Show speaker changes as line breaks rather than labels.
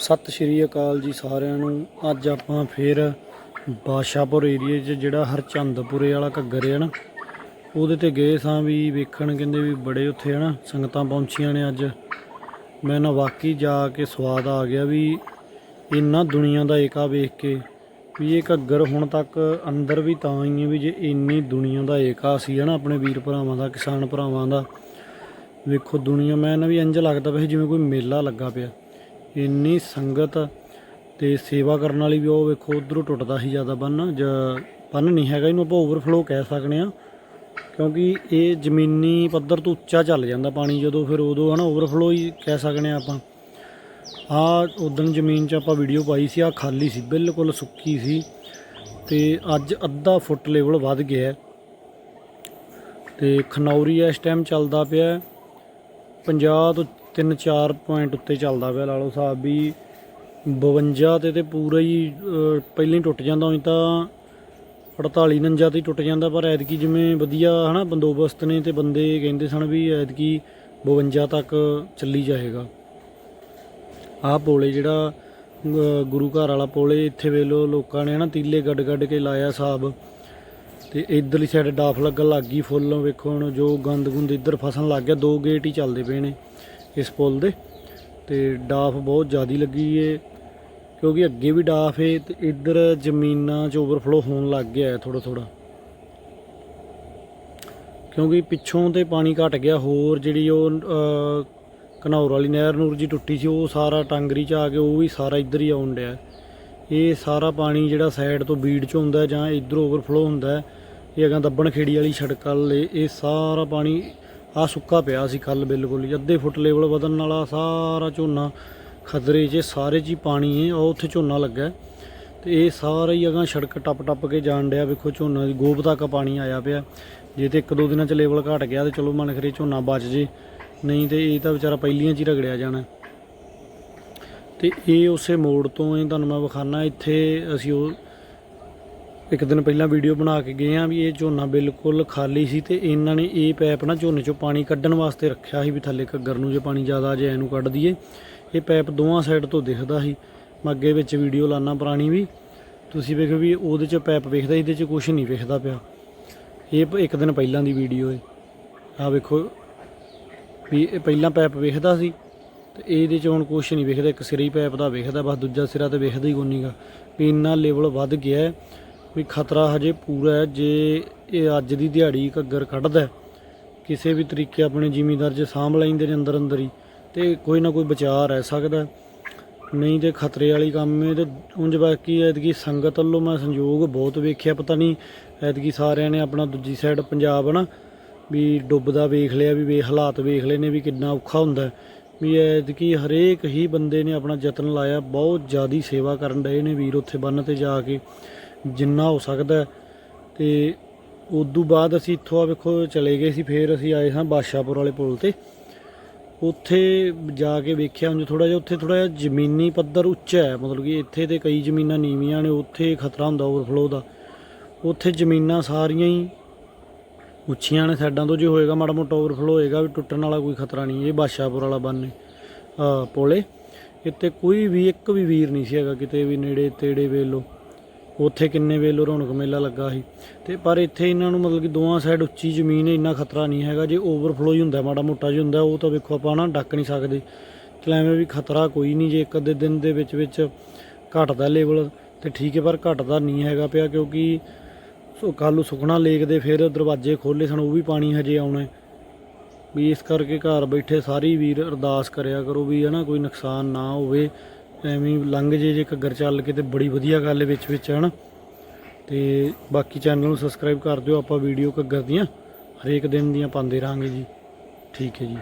ਸਤਿ ਸ਼੍ਰੀ ਅਕਾਲ ਜੀ ਸਾਰਿਆਂ ਨੂੰ। ਅੱਜ ਆਪਾਂ ਫੇਰ ਬਾਸ਼ਾਪੁਰ ਏਰੀਏ 'ਚ ਜਿਹੜਾ ਹਰਚੰਦਪੁਰੇ ਵਾਲਾ ਘੱਗਰ ਹੈ ਨਾ, ਉਹਦੇ ਤੇ ਗਏ ਸਾਂ ਵੀ ਵੇਖਣ, ਕਹਿੰਦੇ ਵੀ ਬੜੇ ਉੱਥੇ ਹੈ ਨਾ ਸੰਗਤਾਂ ਪਹੁੰਚੀਆਂ ਨੇ ਅੱਜ। ਮੈਂ ਨਾ ਵਾਕਈ ਜਾ ਕੇ ਸਵਾਦ ਆ ਗਿਆ ਵੀ ਇੰਨਾ ਦੁਨੀਆ ਦਾ ਏਕਾ ਵੇਖ ਕੇ ਵੀ ਇਹ ਘੱਗਰ ਹੁਣ ਤੱਕ ਅੰਦਰ ਵੀ ਤਾਂ ਹੀ ਹੈ ਵੀ ਜੇ ਇੰਨੀ ਦੁਨੀਆ ਦਾ ਏਕਾ ਸੀ ਹੈ ਨਾ ਆਪਣੇ ਵੀਰ ਭਰਾਵਾਂ ਦਾ, ਕਿਸਾਨ ਭਰਾਵਾਂ ਦਾ। ਵੇਖੋ ਦੁਨੀਆ, ਮੈਂ ਨਾ ਵੀ ਇੰਜ ਲੱਗਦਾ ਪਿਆ ਸੀ ਜਿਵੇਂ ਕੋਈ ਮੇਲਾ ਲੱਗਾ ਪਿਆ। ਇੰਨੀ ਸੰਗਤ ਤੇ ਸੇਵਾ ਕਰਨ ਵਾਲੀ ਵੀ ਉਹ ਵੇਖੋ ਉਧਰੋਂ ਟੁੱਟਦਾ ਸੀ ਜ਼ਿਆਦਾ ਬੰਨ, ਜਾਂ ਬੰਨ ਨਹੀਂ ਹੈਗਾ, ਇਹਨੂੰ ਆਪਾਂ ਓਵਰਫਲੋ ਕਹਿ ਸਕਦੇ ਆ ਕਿਉਂਕਿ ਇਹ ਜ਼ਮੀਨੀ ਪੱਧਰ ਤੋਂ ਉੱਚਾ ਚੱਲ ਜਾਂਦਾ ਪਾਣੀ, ਜਦੋਂ ਫਿਰ ਉਦੋਂ ਹਨਾ ਓਵਰਫਲੋ ਹੀ ਕਹਿ ਸਕਦੇ ਆ ਆਪਾਂ। ਆ ਉਦੋਂ ਜ਼ਮੀਨ 'ਚ ਆਪਾਂ ਵੀਡੀਓ ਪਾਈ ਸੀ ਆ ਖਾਲੀ ਸੀ, ਬਿਲਕੁਲ ਸੁੱਕੀ ਸੀ ਤੇ ਅੱਜ ਅੱਧਾ ਫੁੱਟ ਲੈਵਲ ਵੱਧ ਗਿਆ ਹੈ। ਤੇ ਖਨੌਰੀ ਇਸ ਟਾਈਮ ਚੱਲਦਾ ਪਿਆ ਹੈ। 50 ਤੋਂ 3-4 ਪੁਆਇੰਟ ਉੱਤੇ ਚੱਲਦਾ ਪਿਆ, ਲਾ ਲਓ ਸਾਹਿਬ ਵੀ 52 ਤੇ ਤੇ ਪੂਰਾ ਹੀ ਪਹਿਲਾਂ ਹੀ ਟੁੱਟ ਜਾਂਦਾ ਹੋਈ ਤਾਂ 48 49 ਤੇ ਹੀ ਟੁੱਟ ਜਾਂਦਾ, ਪਰ ਐਤਕੀ ਜਿਵੇਂ ਵਧੀਆ ਹਨਾ ਬੰਦੋਬਸਤ ਨੇ ਤੇ ਬੰਦੇ ਕਹਿੰਦੇ ਸਨ ਵੀ ਐਤਕੀ 52 ਤੱਕ ਚੱਲੀ ਜਾਏਗਾ। ਆਹ ਪੋਲੇ ਜਿਹੜਾ ਗੁਰੂ ਘਰ ਵਾਲਾ ਪੋਲੇ, ਇੱਥੇ ਵੇਲੋ ਲੋਕਾਂ ਨੇ ਹਨਾ ਤੀਲੇ ਗੱਡ ਗੱਡ ਕੇ ਲਾਇਆ ਸਾਹਿਬ ਤੇ ਇਧਰਲੀ ਸਾਈਡ ਡਾਫ ਲੱਗਣ ਲੱਗ ਗਈ, ਫੁੱਲ ਵੇਖੋ ਹੁਣ ਜੋ ਗੰਦ ਗੁੰਦ ਇੱਧਰ ਫਸਣ ਲੱਗ ਗਿਆ, ਦੋ ਗੇਟ ਹੀ ਚੱਲਦੇ ਪਏ ਨੇ। ਇਸ ਪੁਲ ਦੇ ਤੇ ਡਾਫ ਬਹੁਤ ਜ਼ਿਆਦੀ ਲੱਗੀ ਏ, ਕਿਉਂਕਿ ਅੱਗੇ ਵੀ ਡਾਫ ਏ ਤੇ ਇੱਧਰ ਜ਼ਮੀਨਾਂ 'ਚ ਓਵਰਫਲੋ ਹੋਣ ਲੱਗ ਗਿਆ ਥੋੜਾ ਥੋੜਾ ਕਿਉਂਕਿ ਪਿੱਛੋਂ ਤੇ ਪਾਣੀ ਘਟ ਗਿਆ, ਹੋਰ ਜਿਹੜੀ ਉਹ ਘਨੌਰ ਵਾਲੀ ਨਹਿਰ ਨੂਰ ਜੀ ਟੁੱਟੀ ਸੀ, ਉਹ ਸਾਰਾ ਟਾਂਗਰੀ 'ਚ ਆ ਕੇ ਉਹ ਵੀ ਸਾਰਾ ਇੱਧਰ ਹੀ ਆਉਣ ਡਿਆ। ਇਹ ਸਾਰਾ ਪਾਣੀ ਜਿਹੜਾ ਸਾਈਡ ਤੋਂ ਬੀੜ 'ਚ ਹੁੰਦਾ ਜਾਂ ਇੱਧਰ ਓਵਰਫਲੋ ਹੁੰਦਾ, ਇਹ ਅਗਾਂ ਦੱਬਣ ਖੇੜੀ ਵਾਲੀ ਸੜਕ ਵੱਲ, ਇਹ ਸਾਰਾ ਪਾਣੀ ਆ ਸੁੱਕਾ ਪਿਆ ਸੀ ਕੱਲ ਬਿਲਕੁਲ ਹੀ ਅੱਧੇ ਫੁੱਟ ਲੈਵਲ ਵਧਣ ਵਾਲਾ ਸਾਰਾ ਝੋਨਾ ਖਦਰੇ 'ਚ, ਸਾਰੇ 'ਚ ਹੀ ਪਾਣੀ ਹੈ ਉਹ ਉੱਥੇ ਝੋਨਾ ਲੱਗਾ। ਹੈ। ਤੇ ਇਹ ਸਾਰਾ ਹੀ ਅਗਾਂ ਸੜਕ ਟੱਪ ਟੱਪ ਕੇ ਜਾਣ ਡਿਆ, ਵੇਖੋ ਝੋਨਾ ਦੀ ਗੋਬ ਤੱਕ ਪਾਣੀ ਆਇਆ ਪਿਆ। ਜੇ ਤੇ ਇੱਕ ਦੋ ਦਿਨਾਂ 'ਚ ਲੈਵਲ ਘਟ ਗਿਆ ਤੇ ਚਲੋ ਮਨ ਕਰੇ ਝੋਨਾ ਬਚ ਜੇ। ਨਹੀਂ ਤੇ ਇਹ ਤਾਂ ਵਿਚਾਰਾ ਪਹਿਲੀਆਂ 'ਚ ਹੀ ਰਗੜਿਆ ਜਾਣਾ। ਤੇ ਇਹ ਉਸੇ ਮੋੜ ਤੋਂ ਇਹ ਤੁਹਾਨੂੰ ਮੈਂ ਵਿਖਾਣਾ ਇੱਥੇ ਅਸੀਂ ਉਹ ਇੱਕ ਦਿਨ ਪਹਿਲਾਂ ਵੀਡੀਓ ਬਣਾ ਕੇ ਗਏ ਆ ਵੀ ਇਹ ਝੋਨਾ ਬਿਲਕੁਲ ਖਾਲੀ ਸੀ ਤੇ ਇਹਨਾਂ ਨੇ ਇਹ ਪੈਪ ਨਾ ਝੋਨੇ ਚੋਂ ਪਾਣੀ ਕੱਢਣ ਵਾਸਤੇ ਰੱਖਿਆ ਸੀ ਵੀ ਥੱਲੇ ਘੱਗਰ ਨੂੰ ਜੇ ਪਾਣੀ ਜ਼ਿਆਦਾ ਜੇ ਇਹਨੂੰ ਕੱਢ ਦਈਏ। ਇਹ ਪੈਪ ਦੋਵਾਂ ਸਾਈਡ ਤੋਂ ਦਿਖਦਾ ਸੀ। ਮੈਂ ਅੱਗੇ ਵਿੱਚ ਵੀਡੀਓ ਲਾਣਾ ਪੁਰਾਣੀ ਵੀ। ਤੁਸੀਂ ਵੇਖੋ ਵੀ ਉਹਦੇ ਚ ਪੈਪ ਵੇਖਦਾ ਇਹਦੇ ਚ ਕੁਝ ਨਹੀਂ ਵੇਖਦਾ ਪਿਆ। ਇਹ ਇੱਕ ਦਿਨ ਪਹਿਲਾਂ ਦੀ ਵੀਡੀਓ ਹੈ ਆ ਵੇਖੋ ਵੀ ਇਹ ਪਹਿਲਾਂ ਪੈਪ ਵੇਖਦਾ ਸੀ ਤੇ ਇਹਦੇ ਚ ਹੁਣ ਕੁਝ ਨਹੀਂ ਵੇਖਦਾ। ਇੱਕ ਸਿਰੇ ਹੀ ਪੈਪ ਦਾ ਵੇਖਦਾ, ਬਸ ਦੂਜਾ ਸਿਰਾ ਤੇ ਵੇਖਦਾ ਹੀ ਕੋਈ ਨਹੀਂਗਾ ਵੀ ਇੰਨਾ ਲੈਵਲ ਵੱਧ ਗਿਆ ਹੈ ਵੀ ਖਤਰਾ ਹਜੇ ਪੂਰਾ ਹੈ। ਜੇ ਇਹ ਅੱਜ ਦੀ ਦਿਹਾੜੀ ਘੱਗਰ ਕੱਢਦਾ ਕਿਸੇ ਵੀ ਤਰੀਕੇ ਆਪਣੇ ਜ਼ਿਮੀਂਦਾਰ ਜੇ ਸਾਂਭ ਲੈਂਦੇ ਨੇ ਅੰਦਰ ਅੰਦਰ ਹੀ, ਤੇ ਕੋਈ ਨਾ ਕੋਈ ਬਚਾਅ ਰਹਿ ਸਕਦਾ ਨਹੀਂ ਤੇ ਖਤਰੇ ਵਾਲੀ ਕੰਮ ਹੈ ਤੇ ਉਂਝ ਬਾਕੀ ਐਤਕੀ ਸੰਗਤ ਵੱਲੋਂ ਮੈਂ ਸੰਯੋਗ ਬਹੁਤ ਵੇਖਿਆ, ਪਤਾ ਨਹੀਂ ਐਤਕੀ ਸਾਰਿਆਂ ਨੇ ਆਪਣਾ ਦੂਜੀ ਸਾਈਡ ਪੰਜਾਬ ਨਾ ਵੀ ਡੁੱਬਦਾ ਵੇਖ ਲਿਆ, ਵੀ ਵੇ ਹਾਲਾਤ ਵੇਖ ਲਏ ਨੇ ਵੀ ਕਿੰਨਾ ਔਖਾ ਹੁੰਦਾ ਵੀ ਐਤਕੀ ਹਰੇਕ ਹੀ ਬੰਦੇ ਨੇ ਆਪਣਾ ਯਤਨ ਲਾਇਆ, ਬਹੁਤ ਜ਼ਿਆਦੀ ਸੇਵਾ ਕਰਨ ਡਏ ਨੇ ਵੀਰ ਉੱਥੇ ਬੰਨ ਤੇ ਜਾ ਕੇ। ਜਿੰਨਾ ਹੋ ਸਕਦਾ ਹੈ। ਤੇ ਉਦੋਂ ਬਾਅਦ ਅਸੀਂ ਇੱਥੋਂ ਆ ਵੇਖੋ ਚਲੇ ਗਏ ਸੀ, ਫੇਰ ਅਸੀਂ ਆਏ ਹਾਂ ਬਾਦਸ਼ਾਹਪੁਰ ਵਾਲੇ ਪੁਲ ਤੇ। ਉੱਥੇ ਜਾ ਕੇ ਵੇਖਿਆ ਉਂਝ ਥੋੜਾ ਜਿਹਾ, ਉੱਥੇ ਥੋੜਾ ਜਿਹਾ ਜ਼ਮੀਨੀ ਪੱਧਰ ਉੱਚਾ ਹੈ। ਮਤਲਬ ਕਿ ਇੱਥੇ ਤੇ ਕਈ ਜ਼ਮੀਨਾਂ ਨੀਵੀਆਂ ਨੇ, ਉੱਥੇ ਖਤਰਾ ਹੁੰਦਾ ਓਵਰਫਲੋ ਦਾ। ਉੱਥੇ ਜ਼ਮੀਨਾਂ ਸਾਰੀਆਂ ਹੀ ਉੱਚੀਆਂ ਨੇ, ਸਾਈਡਾਂ ਤੋਂ ਜੇ ਹੋਏਗਾ ਮਾੜਾ ਮੋਟਾ ਓਵਰਫਲੋ ਹੋਏਗਾ ਵੀ ਟੁੱਟਣ ਵਾਲਾ ਕੋਈ ਖਤਰਾ ਨਹੀਂ, ਇਹ ਬਾਦਸ਼ਾਹਪੁਰ ਵਾਲਾ ਬੰਨੇ ਆ ਪੋਲੇ ਇੱਥੇ ਕੋਈ ਵੀ, ਇੱਕ ਵੀ ਵੀਰ ਨਹੀਂ ਸੀ ਹੈਗਾ, ਕਿਤੇ ਵੀ ਨੇੜੇ ਤੇੜੇ ਵੇਲੋ ਉੱਥੇ ਕਿੰਨੇ ਵੇਲੇ ਰੌਣਕ ਮੇਲਾ ਲੱਗਾ ਸੀ। ਤੇ ਪਰ ਇੱਥੇ ਇਹਨਾਂ ਨੂੰ ਮਤਲਬ ਕਿ ਦੋਵਾਂ ਸਾਈਡ ਉੱਚੀ ਜ਼ਮੀਨ ਹੈ, ਇੰਨਾ ਖਤਰਾ ਨਹੀਂ ਹੈਗਾ। ਜੇ ਓਵਰਫਲੋ ਹੀ ਹੁੰਦਾ, ਮਾੜਾ ਮੋਟਾ ਜਿਹਾ ਹੁੰਦਾ, ਉਹ ਤਾਂ ਵੇਖੋ ਆਪਾਂ ਨਾ ਡੱਕ ਨਹੀਂ ਸਕਦੇ। ਚਲ ਐਵੇਂ ਵੀ ਖਤਰਾ ਕੋਈ ਨਹੀਂ, ਜੇ ਇੱਕ ਅੱਧੇ ਦਿਨ ਦੇ ਵਿੱਚ ਵਿੱਚ ਘਟਦਾ ਲੈਵਲ ਤੇ ਠੀਕ ਹੈ, ਪਰ ਘਟਦਾ ਨਹੀਂ ਹੈਗਾ ਪਿਆ ਕਿਉਂਕਿ ਸੋ ਕੱਲ੍ਹ ਨੂੰ ਸੁਖਣਾ ਲੇਕ ਦੇ ਫਿਰ ਦਰਵਾਜ਼ੇ ਖੋਲੇ ਸਨ, ਉਹ ਵੀ ਪਾਣੀ ਹਜੇ ਆਉਣਾ ਵੀ ਇਸ ਕਰਕੇ ਘਰ ਬੈਠੇ ਸਾਰੇ ਵੀਰ ਅਰਦਾਸ ਕਰਿਆ ਕਰੋ ਵੀ ਹਨਾ, ਕੋਈ ਨੁਕਸਾਨ ਨਾ ਹੋਵੇ। ਐਵੇਂ ਲੰਘ ਜੇ ਜੇ ਘੱਗਰ ਚੱਲ ਕੇ ਤੇ ਬੜੀ ਵਧੀਆ ਗੱਲ ਹੈ ਵਿੱਚ ਵਿੱਚ ਹਨਾ ਤੇ ਬਾਕੀ ਚੈਨਲ ਨੂੰ ਸਬਸਕ੍ਰਾਈਬ ਕਰ ਦਿਓ ਆਪਾਂ ਵੀਡੀਓ ਘੱਗਰ ਦੀਆਂ, ਹਰੇਕ ਦਿਨ ਦੀਆਂ ਪਾਉਂਦੇ ਰਹਾਂਗੇ ਜੀ। ਠੀਕ ਹੈ ਜੀ।